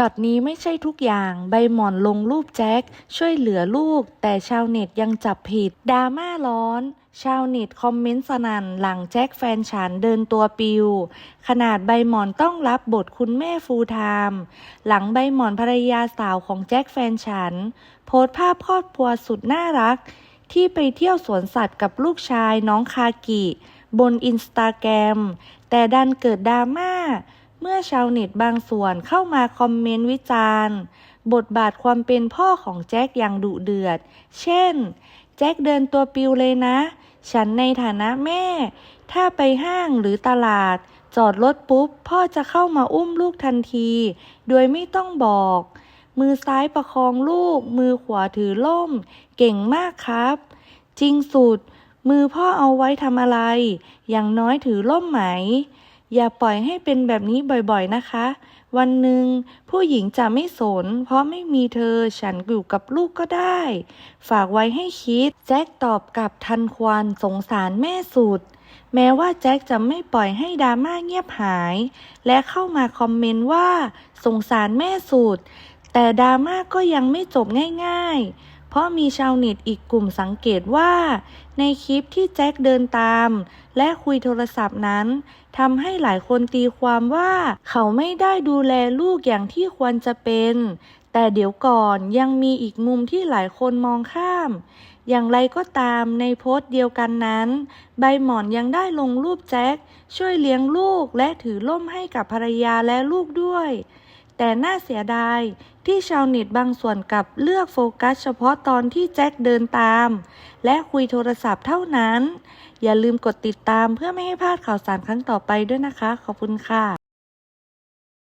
ช็อตนี้ไม่ใช่ทุกอย่างใบหมอนลงรูปแจ็คช่วยเหลือลูก แต่ชาวเน็ตยังจับผิดดราม่าร้อน ชาวเน็ตคอมเมนต์สนั่นหลังแจ็คแฟนฉันเดินตัวปิว ขนาดใบหมอนต้องรับบทคุณแม่ฟูลไทม์หลังใบหมอนภรรยาสาวของแจ็คแฟนฉัน โพสต์ภาพครอบครัวสุดน่ารัก ที่ไปเที่ยวสวนสัตว์กับลูกชายน้องคากิ บนอินสตาแกรมแต่ดันเกิดดราม่า เมื่อชาวเน็ตบางส่วนเข้ามาคอมเมนต์วิจารณ์ บทบาทความเป็นพ่อของแจ็คอย่างดุเดือด เช่น แจ็คเดินตัวปิวเลยนะ ฉันในฐานะแม่ ถ้าไปห้างหรือตลาด จอดรถปุ๊บ พ่อจะเข้ามาอุ้มลูกทันที โดยไม่ต้องบอก มือซ้ายประคองลูก มือขวาถือล่ม เก่งมากครับ จริงสุด มือพ่อเอาไว้ทำอะไร อย่างน้อยถือล่มไหม อย่าปล่อยให้เป็นแบบนี้บ่อยๆนะคะ วันหนึ่งผู้หญิงจะไม่สน เพราะไม่มีเธอฉันอยู่กับลูกก็ได้ ฝากไว้ให้คิด แจ็คตอบกลับทันควันสงสารแม่สุด แม้ว่าแจ็คจะไม่ปล่อยให้ดราม่าเงียบหาย และเข้ามาคอมเมนต์ว่า สงสารแม่สุด แต่ดราม่าก็ยังไม่จบง่าย ๆ เพราะมีชาวเน็ตอีกกลุ่มสังเกตว่า ในคลิปที่แจ็คเดินตาม และคุยโทรศัพท์นั้นทำให้หลายคนตีความว่า เขาไม่ได้ดูแลลูกอย่างที่ควรจะเป็น แต่เดี๋ยวก่อนยังมีอีกมุมที่หลายคนมองข้าม อย่างไรก็ตามในโพสต์เดียวกันนั้น ใบหมอนยังได้ลงรูปแจ็คช่วยเลี้ยงลูกและถือล่มให้กับภรรยาและลูกด้วย แต่น่าเสียดายที่ชาวเน็ตบางส่วนกับเลือกโฟกัสเฉพาะตอนที่แจ็คเดินตาม และคุยโทรศัพท์เท่านั้น อย่าลืมกดติดตามเพื่อไม่ให้พลาดข่าวสารครั้งต่อไปด้วยนะคะ ขอบคุณค่ะ